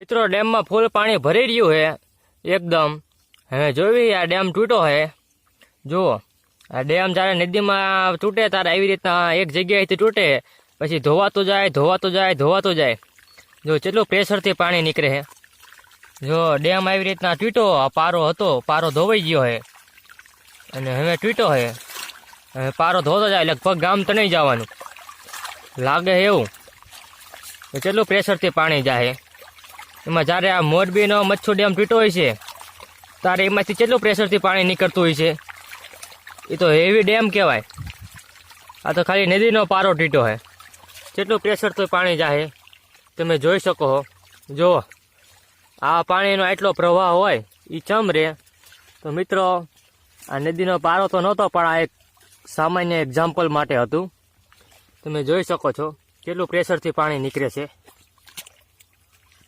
મિત્રો, ડેમમાં ફૂલ પાણી ભરી રહ્યું છે, એકદમ. હવે જોવી આ ડેમ તૂટો છે. જુઓ, આ ડેમ જ્યારે નદીમાં તૂટે ત્યારે આવી રીતના એક જગ્યાએથી તૂટે. પછી ધોવાતું જાય ધોવાતું જાય ધોવાતું જાય. જો કેટલું પ્રેશરથી પાણી નીકળે છે. જો ડેમ આવી રીતના તૂટો આ પારો હતો, પારો ધોવાઈ ગયો છે. અને હવે તૂટો છે. હવે પારો ધોતો જાય, લગભગ ગામ તણાઈ જવાનું. લાગે એવું કેટલું પ્રેશરથી પાણી જાય એમાં જ્યારે આ મોરબીનો મચ્છુ ડેમ તૂટો હોય છે, ત્યારે એમાંથી કેટલું પ્રેશરથી પાણી નીકળતું હોય છે? એ તો હેવી ડેમ કહેવાય. આ તો ખાલી નદીનો પારો તૂટ્યો છે કેટલું પ્રેશરથી પાણી જાય તમે જોઈ શકો છો જુઓ. આ પાણીનો આટલો પ્રવાહ હોય એ ચમ રે? તો મિત્રો, આ નદીનો પારો તો નહોતો, પણ આ એક સામાન્ય એક્ઝામ્પલ માટે હતું. તમે જોઈ શકો છો કેટલું પ્રેશરથી પાણી નીકળે છે.